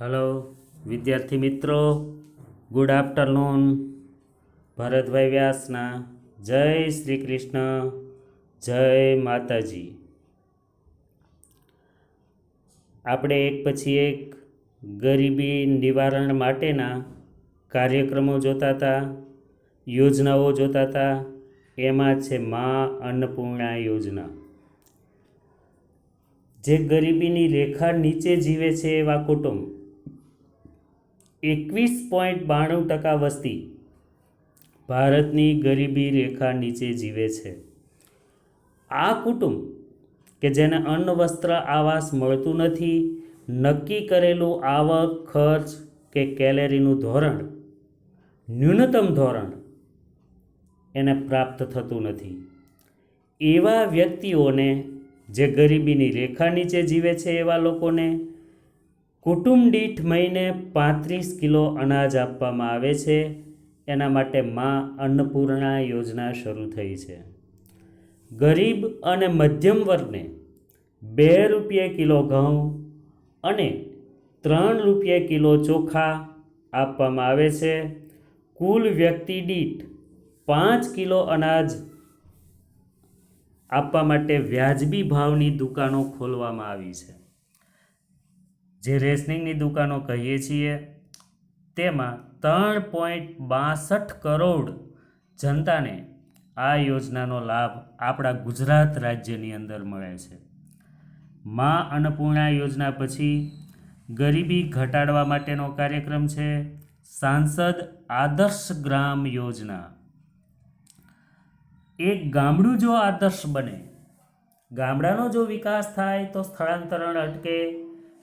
Hello, વિદ્યાર્થી મિત્રો. Good afternoon Bharatbhai વ્યાસના. જય શ્રી કૃષ્ણ. જય માતાજી. આપણે એક પછી એક ગરીબી નિવારણ માટેના કાર્યક્રમો જોતા હતા, યોજનાઓ જોતા હતા. એમાં છે મા અન્નપૂર્ણા યોજના. જે ગરીબીની રેખા નીચે જીવે છે એવા કુટુંબ. એકવીસ પોઈન્ટ બાણું ટકા વસ્તી ભારતની ગરીબી રેખા નીચે જીવે છે. આ કુટુંબ કે જેને અન્ન વસ્ત્ર આવાસ મળતું નથી, નક્કી કરેલું આવક, ખર્ચ કે કેલેરીનું ધોરણ, ન્યૂનતમ ધોરણ એને પ્રાપ્ત થતું નથી. એવા વ્યક્તિઓને જે ગરીબીની રેખા નીચે જીવે છે એવા લોકોને કુટુંબ દીઠ મહિને પાંત્રીસ કિલો અનાજ આપવામાં આવે છે. એના માટે મા અન્નપૂર્ણા યોજના શરૂ થઈ છે. ગરીબ અને મધ્યમ વર્ગને બે રૂપિયે કિલો ઘઉં અને ત્રણ રૂપિયે કિલો ચોખા આપવામાં આવે છે. કુલ વ્યક્તિ દીઠ પાંચ કિલો અનાજ આપવા માટે વ્યાજબી ભાવની દુકાનો ખોલવામાં આવી છે. જે રેશનિંગની દુકાનો કહીએ છીએ, તેમાં ત્રણ પોઈન્ટ બાસઠ કરોડ જનતાને આ યોજનાનો લાભ આપણા ગુજરાત રાજ્યની અંદર મળે છે. મા અન્નપૂર્ણા યોજના પછી ગરીબી ઘટાડવા માટેનો કાર્યક્રમ છે, સાંસદ આદર્શ ગ્રામ યોજના. એક ગામડું જો આદર્શ બને, ગામડાનો જો વિકાસ થાય તો સ્થળાંતરણ અટકે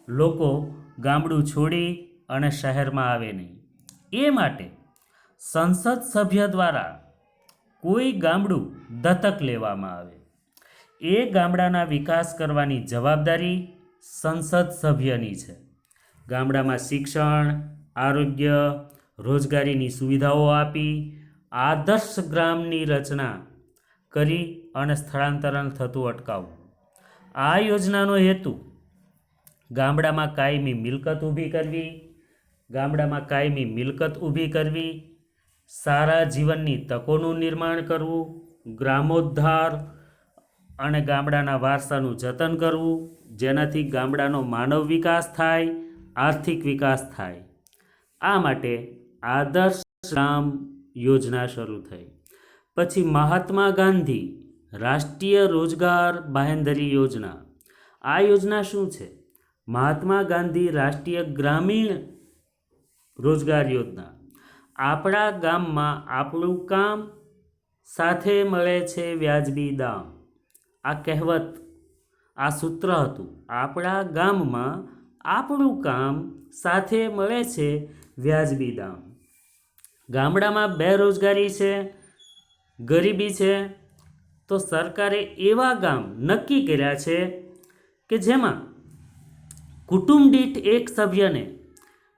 લોકો ગામડું છોડી અને શહેરમાં આવે નહીં. એ માટે સંસદ સભ્ય દ્વારા કોઈ ગામડું દત્તક લેવામાં આવે. એ ગામડાના વિકાસ કરવાની જવાબદારી સંસદ સભ્યની છે. ગામડામાં શિક્ષણ, આરોગ્ય, રોજગારીની સુવિધાઓ આપી આદર્શ ગ્રામની રચના કરી અને સ્થળાંતરણ થતું અટકાવવું. આ યોજનાનો હેતુ ગામડામાં કાયમી મિલકત ઊભી કરવી, ગામડામાં કાયમી મિલકત ઊભી કરવી, સારા જીવનની તકોનું નિર્માણ કરવું, ગ્રામોદ્ધાર અને ગામડાના વારસાનું જતન કરવું, જેનાથી ગામડાનો માનવ વિકાસ થાય, આર્થિક વિકાસ થાય. આ માટે આદર્શ ગ્રામ યોજના શરૂ થઈ. પછી મહાત્મા ગાંધી રાષ્ટ્રીય રોજગાર બાહેંધરી યોજના. આ યોજના શું છે? મહાત્મા ગાંધી રાષ્ટ્રીય ગ્રામીણ રોજગાર યોજના. આપણા ગામમાં આપણું કામ સાથે મળે છે વ્યાજબી દામ. આ કહેવત, આ સૂત્ર હતું. આપણા ગામમાં આપણું કામ સાથે મળે છે વ્યાજબી દામ. ગામડામાં બેરોજગારી છે, ગરીબી છે, તો સરકારે એવા ગામ નક્કી કર્યા છે કે જેમાં કુટુંબ દીઠ એક સભ્યને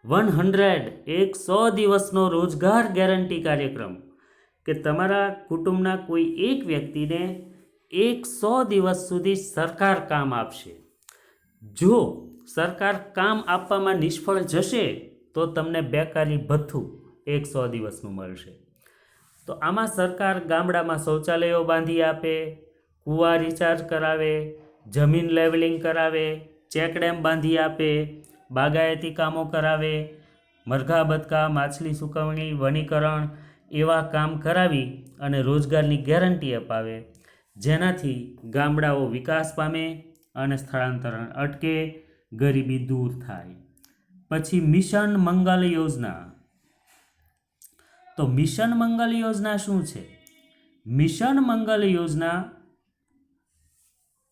વન હંડ્રેડ એક સો દિવસનો રોજગાર ગેરંટી કાર્યક્રમ કે તમારા કુટુંબના કોઈ એક વ્યક્તિને એક સો દિવસ સુધી સરકાર કામ આપશે. જો સરકાર કામ આપવામાં નિષ્ફળ જશે, તો તમને બેકારી ભથ્થું એક સો દિવસનું મળશે. તો આમાં સરકાર ગામડામાં શૌચાલયો બાંધી આપે, કૂવા રિચાર્જ કરાવે, જમીન લેવલિંગ કરાવે ચેકડેમ બાંધી આપે, બાગાયતી કામો કરાવે, મરઘા બતકા, માછલી સુકવણી, વનીકરણ એવા કામ કરાવી અને રોજગારની ગેરંટી અપાવે. જેનાથી ગામડાઓ વિકાસ પામે અને સ્થળાંતરણ અટકે, ગરીબી દૂર થાય. પછી મિશન મંગલ યોજના. તો મિશન મંગલ યોજના શું છે? મિશન મંગલ યોજના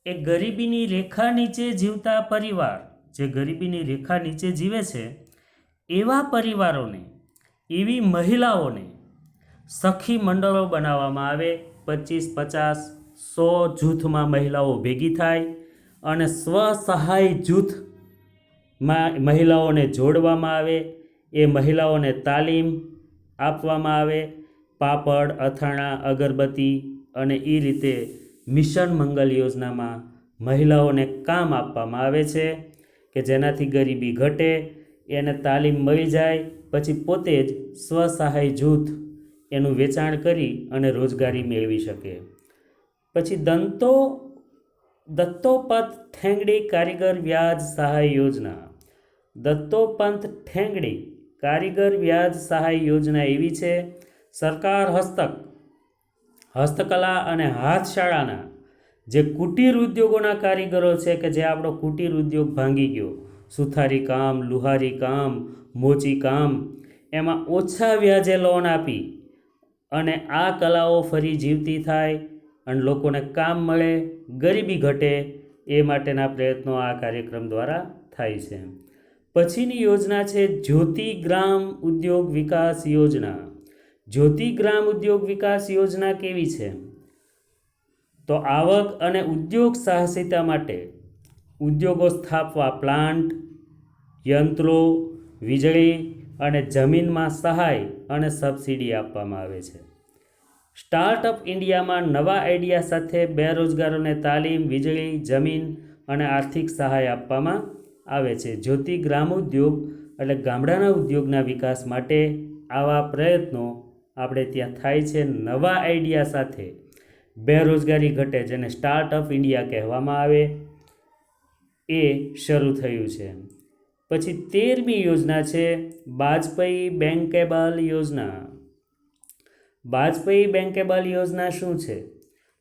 એ ગરીબીની રેખા નીચે જીવતા પરિવાર, જે ગરીબીની રેખા નીચે જીવે છે, એવા પરિવારોને, એવી મહિલાઓને સખી મંડળો બનાવવામાં આવે. પચીસ, પચાસ, સો જૂથમાં મહિલાઓ ભેગી થાય અને સ્વસહાય જૂથમાં મહિલાઓને જોડવામાં આવે. એ મહિલાઓને તાલીમ આપવામાં આવે. પાપડ, અથાણા, અગરબત્તી અને એ રીતે મિશન મંગલ યોજનામાં મહિલાઓને કામ આપવામાં આવે છે કે જેનાથી ગરીબી ઘટે, એને તાલીમ મળી જાય, પછી પોતે જ સ્વસહાય જૂથ એનું વેચાણ કરી અને રોજગારી મેળવી શકે. પછી દંતો, દત્તોપંત ઠેંગડી કારીગર વ્યાજ સહાય યોજના. દત્તોપંત ઠેંગડી કારીગર વ્યાજ સહાય યોજના એવી છે, સરકાર હસ્તક હસ્તકલા અને હાથશાળાના જે કુટીર ઉદ્યોગોના કારીગરો છે કે જે આપણો કુટીર ઉદ્યોગ ભાંગી ગયો. સુથારી કામ, લુહારી કામ, મોચી કામ, એમાં ઓછા વ્યાજે લોન આપી અને આ કલાઓ ફરી જીવતી થાય અને લોકોને કામ મળે, ગરીબી ઘટે, એ માટેના પ્રયત્નો આ કાર્યક્રમ દ્વારા થાય છે. પછીની યોજના છે જ્યોતિ ગ્રામ ઉદ્યોગ વિકાસ યોજના. જ્યોતિ ગ્રામ ઉદ્યોગ વિકાસ યોજના કેવી છે? તો આવક અને ઉદ્યોગ સાહસિકતા માટે ઉદ્યોગો સ્થાપવા પ્લાન્ટ, યંત્રો, વીજળી અને જમીનમાં સહાય અને સબસિડી આપવામાં આવે છે. સ્ટાર્ટઅપ ઇન્ડિયામાં નવા આઈડિયા સાથે બેરોજગારોને તાલીમ, વીજળી, જમીન અને આર્થિક સહાય આપવામાં આવે છે. જ્યોતિ ગ્રામ ઉદ્યોગ એટલે ગામડાના ઉદ્યોગના વિકાસ માટે આવા પ્રયત્નો આપણે ત્યાં થાય છે નવા આઈડિયા સાથે. બેરોજગારી ઘટે જેને સ્ટાર્ટઅપ ઇન્ડિયા કહેવામાં આવે, એ શરૂ થયું છે. પછી તેરમી યોજના છે બાજપેયી બેન્કેબલ યોજના. બાજપેયી બેન્કેબલ યોજના શું છે?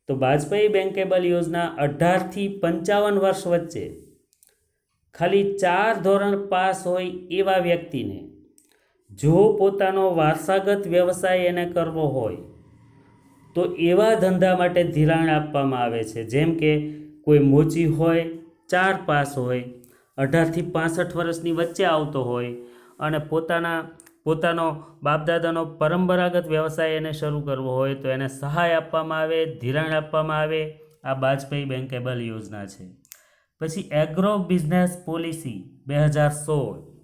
તો બાજપેયી બેન્કેબલ યોજના અઢારથી પંચાવન વર્ષ વચ્ચે ખાલી ચાર ધોરણ પાસ હોય એવા વ્યક્તિને જો પોતાનો વારસાગત વ્યવસાય એને કરવો હોય, તો એવા ધંધા માટે ધિરાણ આપવામાં આવે છે. જેમ કે કોઈ મોચી હોય, ચાર પાસ હોય અઢારથી પાસઠ વર્ષની વચ્ચે આવતો હોય અને પોતાના, પોતાનો બાપદાદાનો પરંપરાગત વ્યવસાય એને શરૂ કરવો હોય, તો એને સહાય આપવામાં આવે, ધિરાણ આપવામાં આવે. આ બાજપેયી બેન્કેબલ યોજના છે. પછી એગ્રો બિઝનેસ પોલિસી બે હજાર સોળ.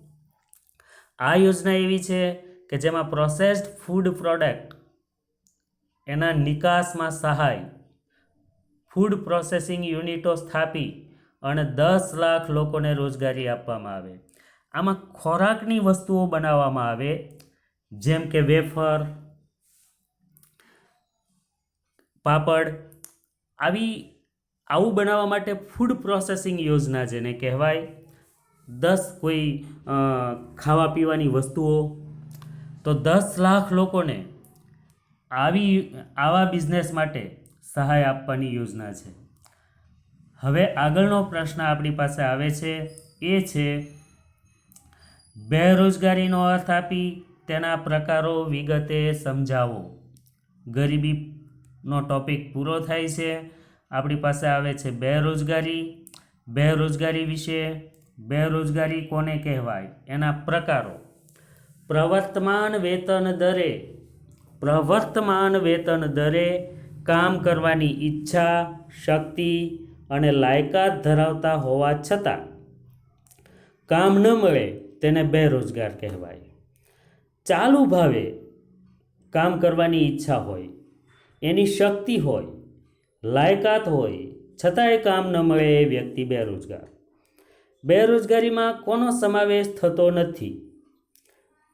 આ યોજના એવી છે કે જેમાં પ્રોસેસ્ડ ફૂડ પ્રોડક્ટ એના નિકાસમાં સહાય ફૂડ પ્રોસેસિંગ યુનિટો સ્થાપી અને દસ લાખ લોકોને રોજગારી આપવામાં આવે. આમાં ખોરાકની વસ્તુઓ બનાવવામાં આવે, જેમ કે વેફર, પાપડ, આવી, આવું બનાવવા માટે ફૂડ પ્રોસેસિંગ યોજના જેને કહેવાય. દસ કોઈ ખાવા પીવાની વસ્તુઓ? તો દસ લાખ લોકોને આવી, આવા બિઝનેસ માટે સહાય આપવાની યોજના છે. હવે આગળનો પ્રશ્ન આપણી પાસે આવે છે, એ છે, બેરોજગારીનો અર્થ આપી તેના પ્રકારો વિગતે સમજાવો. ગરીબીનો ટોપિક પૂરો થાય છે. આપણી પાસે આવે છે બેરોજગારી બેરોજગારી વિશે બેરોજગારી કોને કહેવાય? એના પ્રકારો. પ્રવર્તમાન વેતન દરે, પ્રવર્તમાન વેતન દરે કામ કરવાની ઈચ્છા, શક્તિ અને લાયકાત ધરાવતા હોવા છતાં કામ ન મળે તેને બેરોજગાર કહેવાય. ચાલુ ભાવે કામ કરવાની ઈચ્છા હોય, એની શક્તિ હોય, લાયકાત હોય, છતાંય કામ ન મળે એ વ્યક્તિ બેરોજગાર. બેરોજગારીમાં કોનો સમાવેશ થતો નથી?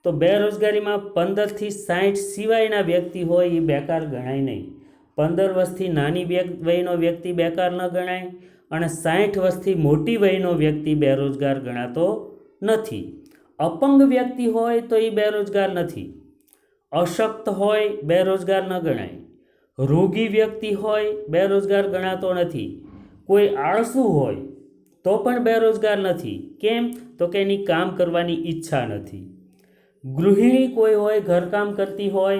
તો બેરોજગારીમાં પંદરથી સાઠ સિવાયના વ્યક્તિ હોય એ બેકાર ગણાય નહીં. પંદર વર્ષથી નાની વયનો વ્યક્તિ બેકાર ન ગણાય અને સાઠ વર્ષથી મોટી વયનો વ્યક્તિ બેરોજગાર ગણાતો નથી. અપંગ વ્યક્તિ હોય તો એ બેરોજગાર નથી. અશક્ત હોય બેરોજગાર ન ગણાય. રોગી વ્યક્તિ હોય બેરોજગાર ગણાતો નથી. કોઈ આળસુ હોય તો પણ બેરોજગાર નથી. કેમ? તો કે એની કામ કરવાની ઈચ્છા નથી. ગૃહિણી કોઈ હોય, ઘરકામ કરતી હોય,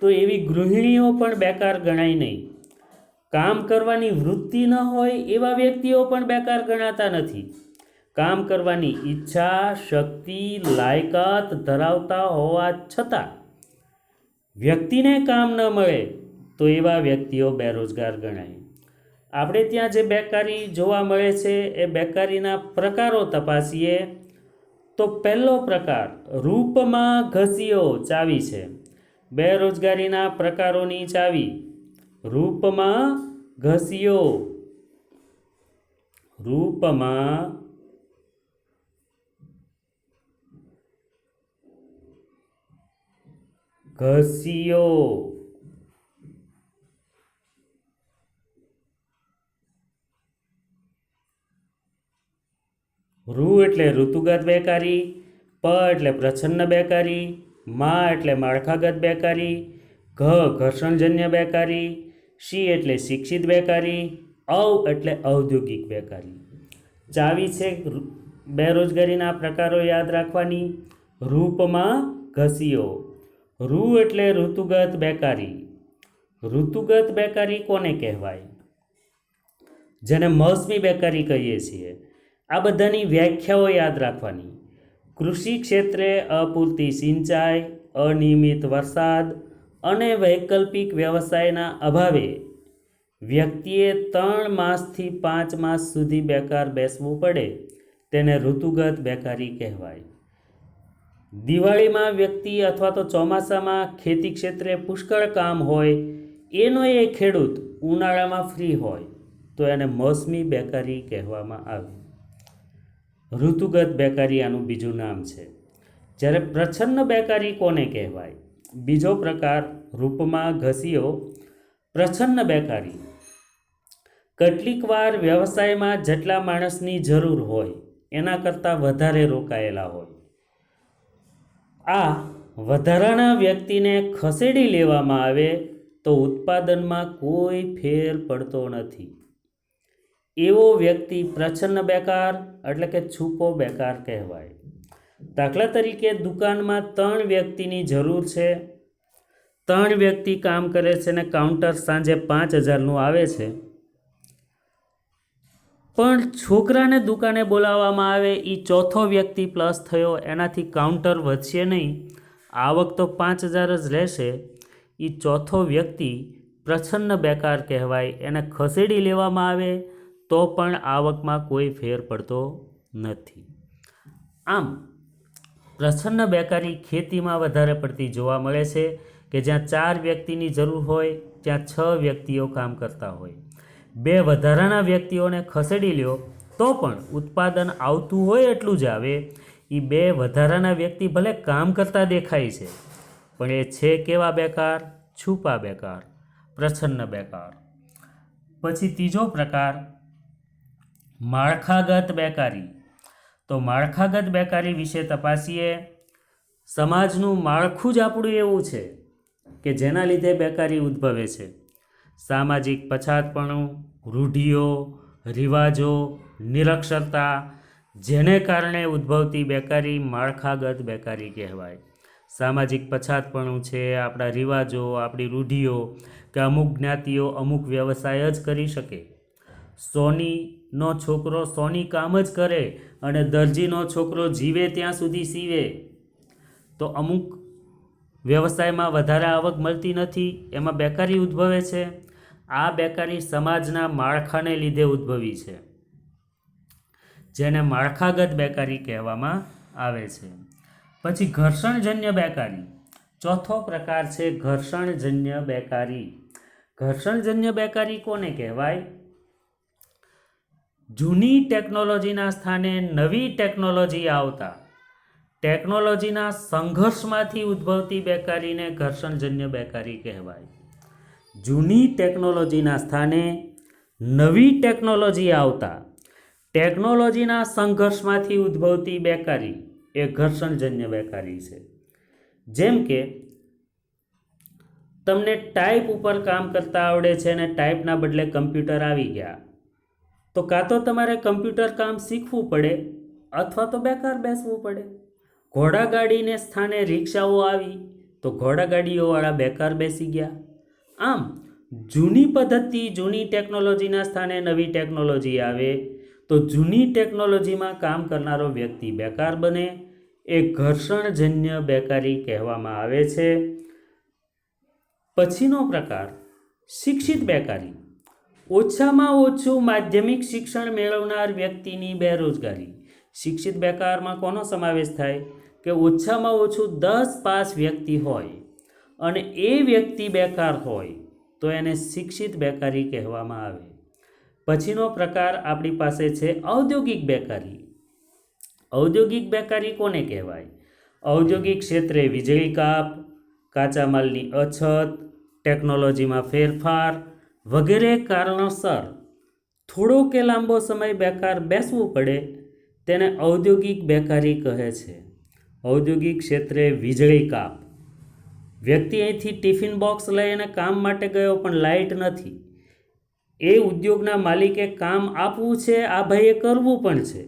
તો એવી ગૃહિણીઓ પણ બેકાર ગણાય નહીં. કામ કરવાની વૃત્તિ ન હોય, એવા વ્યક્તિઓ પણ બેકાર ગણાતા નથી. કામ કરવાની ઈચ્છા, શક્તિ, લાયકાત ધરાવતા હોવા છતાં વ્યક્તિને કામ ન મળે, તો એવા વ્યક્તિઓ બેરોજગાર ગણાય. આપણે ત્યાં જે બેકારી જોવા મળે છે, એ બેકારીના પ્રકારો તપાસીએ, તો પહેલો પ્રકાર રૂપમાં ઘસીઓ ચાવી છે. બેરોજગારીના પ્રકારોની ચાવી. રૂપમાં ઘસીઓ. રૂપમાં ઘસીઓ. રૂ એટલે ઋતુગત બેકારી, પ એટલે પ્રછન્ન બેકારી, મા એટલે માળખાગત બેકારી, ઘ ઘર્ષણજન્ય બેકારી, શી એટલે શિક્ષિત બેકારી અવ એટલે ઔદ્યોગિક બેકારી. ચાવી છે બેરોજગારીના પ્રકારો યાદ રાખવાની. રૂપમાં ઘસીઓ. રૂ એટલે ઋતુગત બેકારી. ઋતુગત બેકારી કોને કહેવાય? જેને મોસમી બેકારી કહીએ છીએ. આ બધાની વ્યાખ્યાઓ યાદ રાખવાની. કૃષિ ક્ષેત્રે અપૂરતી સિંચાઈ, અનિયમિત વરસાદ અને વૈકલ્પિક વ્યવસાયના અભાવે વ્યક્તિએ ત્રણ માસથી પાંચ માસ સુધી બેકાર બેસવું પડે તેને ઋતુગત બેકારી કહેવાય. દિવાળીમાં વ્યક્તિ અથવા તો ચોમાસામાં ખેતી ક્ષેત્રે પુષ્કળ કામ હોય, એનો એ ખેડૂત ઉનાળામાં ફ્રી હોય, તો એને મોસમી બેકારી કહેવામાં આવે. ઋતુગત બેકારી આનું બીજું નામ છે. જ્યારે પ્રચ્છન્ન બેકારી કોને કહેવાય? બીજો પ્રકાર રૂપમાં ઘસીયો પ્રચ્છન્ન બેકારી. કેટલીક વાર વ્યવસાયમાં જેટલા માણસની જરૂર હોય, એના કરતાં વધારે રોકાયેલા હોય. આ વધારાના વ્યક્તિને ખસેડી લેવામાં આવે તો ઉત્પાદનમાં કોઈ ફેર પડતો નથી. એવો વ્યક્તિ પ્રચ્છન્ન બેકાર એટલે કે છૂપો બેકાર કહેવાય. દાખલા તરીકે દુકાનમાં ત્રણ વ્યક્તિની જરૂર છે. ત્રણ વ્યક્તિ કામ કરે છે ને કાઉન્ટર સાંજે પાંચ હજારનું આવે છે. પણ છોકરાને દુકાને બોલાવવામાં આવે એ ચોથો વ્યક્તિ પ્લસ થયો, એનાથી કાઉન્ટર વધશે નહીં. આવક તો પાંચ હજાર જ રહેશે એ ચોથો વ્યક્તિ પ્રછન્ન બેકાર કહેવાય, એને ખસેડી લેવામાં આવે તો પણ આવકમાં કોઈ ફેર પડતો નથી. આમ, પ્રસન્ન બેકારી ખેતીમાં વધારે પડતી જોવા મળે છે કે જ્યાં ચાર વ્યક્તિની જરૂર હોય, ત્યાં છ વ્યક્તિઓ કામ કરતા હોય. બે વધારાના વ્યક્તિઓને ખસેડી લ્યો, તો પણ ઉત્પાદન આવતું હોય એટલું જ આવે. એ બે વધારાના વ્યક્તિ ભલે કામ કરતા દેખાય છે, પણ એ છે કેવા બેકાર? છુપા બેકાર. પ્રસન્ન બેકાર. પછી ત્રીજો પ્રકાર માળખાગત બેકારી. તો માળખાગત બેકારી વિશે તપાસીએ. સમાજનું માળખું જ આપણું એવું છે કે જેના લીધે બેકારી ઉદ્ભવે છે. સામાજિક પછાતપણું, રૂઢિઓ, રિવાજો, નિરક્ષરતા, જેને કારણે ઉદ્ભવતી બેકારી માળખાગત બેકારી કહેવાય. સામાજિક પછાતપણું છે, આપણા રિવાજો, આપણી રૂઢિઓ કે અમુક જ્ઞાતિઓ અમુક વ્યવસાય જ કરી શકે. સોનીનો છોકરો સોની કામ જ કરે અને દરજીનો છોકરો જીવે ત્યાં સુધી સીવે. તો અમુક વ્યવસાયમાં વધારે આવક મળતી નથી, એમાં બેકારી ઉદ્ભવે છે. આ બેકારી સમાજના માળખાને લીધે ઉદ્ભવી છે, જેને માળખાગત બેકારી કહેવામાં આવે છે. પછી ઘર્ષણજન્ય બેકારી. ચોથો પ્રકાર છે ઘર્ષણજન્ય બેકારી. ઘર્ષણજન્ય બેકારી કોને કહેવાય? જૂની ટેકનોલોજીના સ્થાને નવી ટેકનોલોજી આવતા ટેકનોલોજીના સંઘર્ષમાંથી ઉદ્ભવતી બેકારીને ઘર્ષણજન્ય બેકારી કહેવાય. જૂની ટેકનોલોજીના સ્થાને નવી ટેકનોલોજી આવતા ટેકનોલોજીના સંઘર્ષમાંથી ઉદ્ભવતી બેકારી એ ઘર્ષણજન્ય બેકારી છે. જેમ કે તમને ટાઈપ ઉપર કામ કરતા આવડે છે અને ટાઈપના બદલે કમ્પ્યુટર આવી ગયા. તો કાં તો તમારે કમ્પ્યુટર કામ શીખવું પડે અથવા તો બેકાર બેસવું પડે. ઘોડાગાડીને સ્થાને રિક્ષાઓ આવી તો ઘોડાગાડીઓવાળા બેકાર બેસી ગયા. આમ, જૂની પદ્ધતિ જૂની ટેકનોલોજીના સ્થાને નવી ટેકનોલોજી આવે તો જૂની ટેકનોલોજીમાં કામ કરનારો વ્યક્તિ બેકાર બને એ ઘર્ષણજન્ય બેકારી કહેવામાં આવે છે. પછીનો પ્રકાર, શિક્ષિત બેકારી. ઓછામાં ઓછું માધ્યમિક શિક્ષણ મેળવનાર વ્યક્તિની બેરોજગારી. શિક્ષિત બેકારમાં કોનો સમાવેશ થાય? કે ઓછામાં ઓછું દસ પાસ વ્યક્તિ હોય અને એ વ્યક્તિ બેકાર હોય, તો એને શિક્ષિત બેકારી કહેવામાં આવે. પછીનો પ્રકાર આપણી પાસે છે ઔદ્યોગિક બેકારી. ઔદ્યોગિક બેકારી કોને કહેવાય? ઔદ્યોગિક ક્ષેત્રે વીજળી કાપ કાચા માલની અછત, ટેકનોલોજીમાં ફેરફાર વગેરે કારણોસર થોડો કે લાંબો સમય બેકાર બેસવું પડે તેને ઔદ્યોગિક બેકારી કહે છે. ઔદ્યોગિક ક્ષેત્રે વીજળી કાપ. વ્યક્તિ અહીંથી ટિફિન બોક્સ લઈને કામ માટે ગયો પણ લાઇટ નથી. એ ઉદ્યોગના માલિકે કામ આપવું છે, આ ભાઈએ કરવું પણ છે.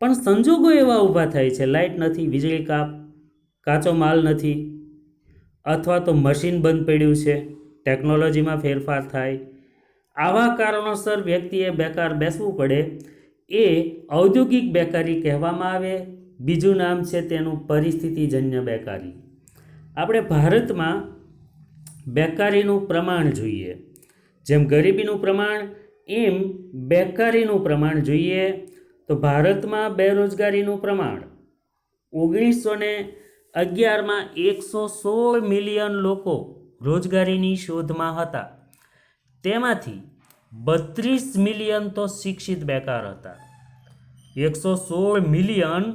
પણ સંજોગો એવા ઊભા થાય છે, લાઇટ નથી, વીજળી કાપ, કાચો માલ નથી, અથવા તો મશીન બંધ પડ્યું છે. ટેકનોલોજીમાં ફેરફાર થાય. આવા કારણોસર વ્યક્તિએ બેકાર બેસવું પડે. એ ઔદ્યોગિક બેકારી કહેવામાં આવે. બીજું નામ છે તેનું પરિસ્થિતિજન્ય બેકારી. આપણે ભારતમાં બેકારીનું પ્રમાણ જોઈએ. જેમ ગરીબીનું પ્રમાણ, એમ બેકારીનું પ્રમાણ જોઈએ. તો ભારતમાં બેરોજગારીનું પ્રમાણ ઓગણીસો ને અગિયારમાં એકસો સોળ મિલિયન લોકો રોજગારીની શોધમાં હતા. તેમાંથી બત્રીસ મિલિયન તો શિક્ષિત બેકાર હતા. એકસો સોળ મિલિયન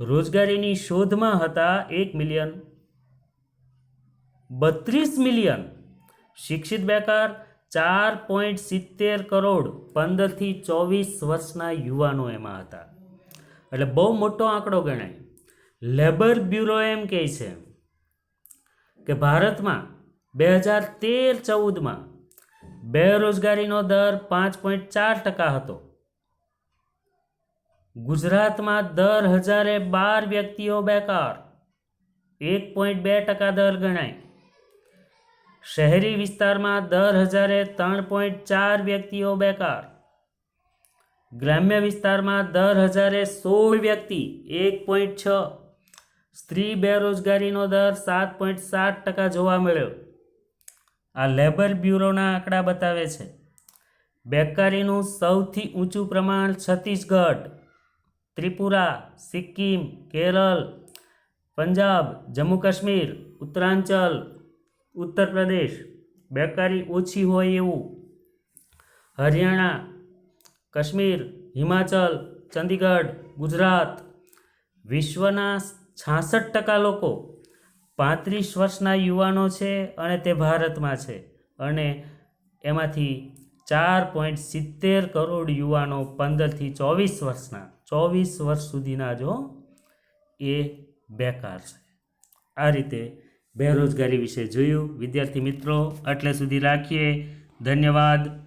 રોજગારીની શોધમાં હતા, એક મિલિયન. બત્રીસ મિલિયન શિક્ષિત બેકાર, ચાર પોઈન્ટ સિત્તેર કરોડ પંદરથી ચોવીસ વર્ષના યુવાનો એમાં હતા. એટલે બહુ મોટો આંકડો ગણાય. લેબર બ્યુરો એમ કહે છે કે ભારતમાં બે હજાર તેર ચૌદમાં બેરોજગારીનો દર પાંચ પોઈન્ટ ચાર ટકા હતો. ગુજરાતમાં દર હજારે બાર વ્યક્તિઓ બેકાર, એક પોઈન્ટ બે ટકા દર ગણાય. શહેરી વિસ્તારમાં દર હજારે ત્રણ પોઈન્ટ ચાર વ્યક્તિઓ બેકાર, ગ્રામ્ય વિસ્તારમાં દર હજારે સોળ વ્યક્તિ, એક પોઈન્ટ છ. સ્ત્રી બેરોજગારીનો દર સાત પોઈન્ટ સાત ટકા જોવા મળ્યો. આ લેબર બ્યુરોના આંકડા બતાવે છે. બેકારીનું સૌથી ઊંચું પ્રમાણ છત્તીસગઢ, ત્રિપુરા, સિક્કિમ, કેરળ, પંજાબ, જમ્મુ કાશ્મીર, ઉત્તરાંચલ ઉત્તર પ્રદેશ બેકારી ઓછી હોય એવું. હરિયાણા, કાશ્મીર, હિમાચલ, ચંદીગઢ, ગુજરાત. વિશ્વના છાસઠ ટકા લોકો પાંત્રીસ વર્ષના યુવાનો છે અને તે ભારતમાં છે. અને એમાંથી ચાર પોઈન્ટ સિત્તેર કરોડ યુવાનો પંદરથી ચોવીસ વર્ષના, ચોવીસ વર્ષ સુધીના જો એ બેકાર છે. આ રીતે બેરોજગારી વિશે જોયું. વિદ્યાર્થી મિત્રો એટલે સુધી રાખીએ. ધન્યવાદ.